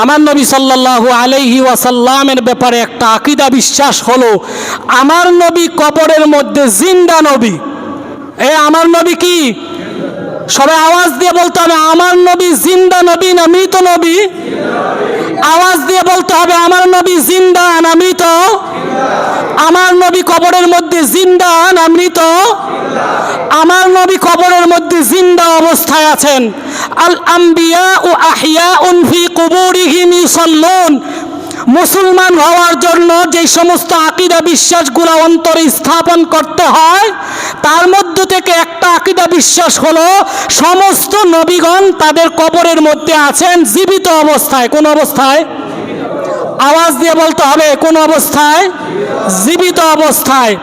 আমার নবী সাল্লাল্লাহু আলাইহি ওয়াসাল্লামের ব্যাপারে একটা আকিদা বিশ্বাস হলো, আমার নবী কবরের মধ্যে জিন্দা নবী। এ আমার নবী কি? সবাই আওয়াজ দিয়ে বলতে হবে, আমার নবী জিন্দা নবী না মৃত নবী? আওয়াজ দিয়ে বলতে হবে, আমার নবী জিন্দা না মৃত? আমার নবী কবরের মধ্যে জিন্দা না মৃত? আমার নবী কবরের মধ্যে জিন্দা অবস্থায় আছেন। আল আম্বিয়া ও আহিয়া উনফি কুবুরিহিম ইউসাল্লুন। মুসলমান হওয়ার জন্য যে সমস্ত আকিদা বিশ্বাসগুলো অন্তরে স্থাপন করতে হয়, তার মধ্য থেকে একটা আকিদা বিশ্বাস হলো, সমস্ত নবীগণ তাদের কবরের মধ্যে আছেন, জীবিত অবস্থায়। কোন অবস্থায়? আওয়াজ দিয়ে বলতে হবে, কোন অবস্থায়? জীবিত অবস্থায়।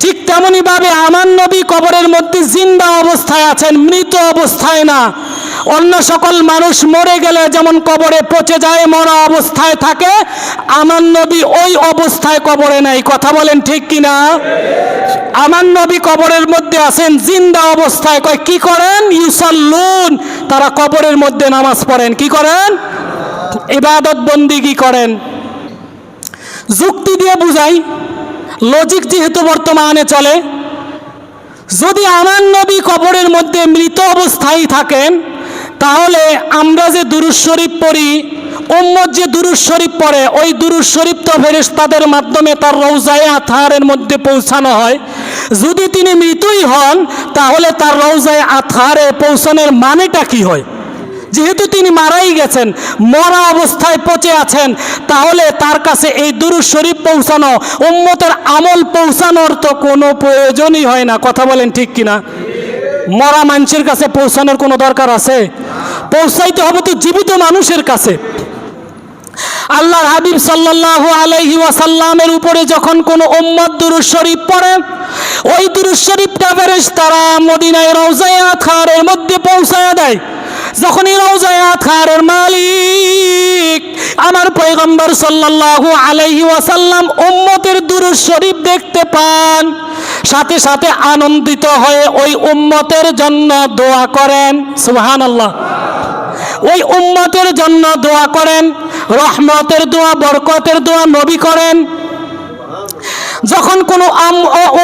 ঠিক তেমনইভাবে আমার নবী কবরের মধ্যে জিন্দা অবস্থায় আছেন, মৃত অবস্থায় না। অন্য সকল মানুষ মরে গেলে যেমন কবরে পচে যায়, মরা অবস্থায় থাকে আমার নবী ওই অবস্থায় কবরে নাই। কথা বলেন ঠিক কিনা? আমার নবী কবরের মধ্যে আছেন, জিন্দা অবস্থায় কয়, কি করেন? ইউসাল্লুন, তারা কবরের মধ্যে নামাজ পড়েন। কি করেন? ইবাদত বন্দি কি করেন? যুক্তি দিয়ে বুঝাই। লজিক যেহেতু বর্তমানে চলে, যদি আমার নবী কবরের মধ্যে মৃত অবস্থায় থাকেন, তাহলে আমরা যে দুরুজ শরীফ পড়ি, উম্মত যে দুরুজ শরীফ পড়ে, ওই দুরুজ শরীফ তো ফেরেশতাদের মাধ্যমে তার রৌজায় আথারের মধ্যে পৌঁছানো হয়। যদি তিনি মৃতই হন, তাহলে তার রৌজায় আথারে পৌঁছানোর মানেটা কি হয়? যেহেতু তিনি মারাই গেছেন, মরা অবস্থায় পচে আছেন, তাহলে তার কাছে এই দুরু শরীফ পৌঁছানো, উম্মতের আমল পৌঁছানোর তো কোনো প্রয়োজনই হয় না। কথা বলেন ঠিক কিনা? মরা মানুষের কাছে পৌঁছানোর কোনো দরকার আছে? পৌঁছাইতে হবে তো জীবিত মানুষের কাছে। আল্লাহর হাবিব সাল্লাল্লাহু আলাইহি ওয়াসাল্লামের উপরে যখন কোনো উম্মত দুরুজ শরীফ পড়ে, ওই দুরুজ শরীফটা তারা মদিনায় রওজায়ে আতহারের মধ্যে পৌঁছায় দেয়। যখনই রওজায়ে আতহারের মালিক আমার পয়গম্বর সাল্লাল্লাহু আলাইহি ওয়াসাল্লাম উম্মতের দুরুজ শরীফ দেখতে পান, সাথে সাথে আনন্দিত হয়ে ওই উম্মতের জন্য দোয়া করেন। সুবহানাল্লাহ। ওই উম্মতের জন্য দোয়া করেন, রহমতের দোয়া, বরকতের দোয়া নবী করেন। যখন কোনো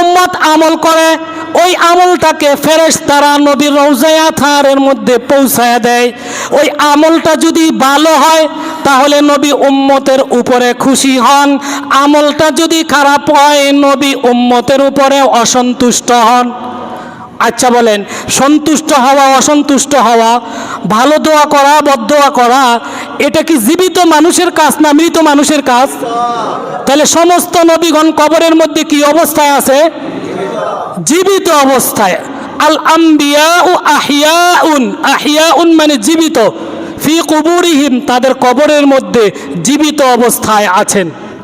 উম্মত আমল করে ওই আমলটাকে ফেরেশ তারা নবীর রৌজায়া থারের মধ্যে পৌঁছায় দেয়। ওই আমলটা যদি ভালো হয়, তাহলে নবী উম্মতের উপরে খুশি হন। আমলটা যদি খারাপ হয়, নবী উম্মতের উপরে অসন্তুষ্ট হন। আচ্ছা বলেন, সন্তুষ্ট হওয়া, অসন্তুষ্ট হওয়া, ভালো দোয়া করা বদোয়া করা, এটা কি জীবিত মানুষের কাজ না মৃত মানুষের কাজ? তাহলে সমস্ত নবীগণ কবরের মধ্যে কি অবস্থায় আছে? জীবিত অবস্থায়। আল আম্বিয়া ও আহিয়া উন আহিয়া উন মানে জীবিত। ফি কুবুরিহিম, তাদের কবরের মধ্যে জীবিত অবস্থায় আছেন।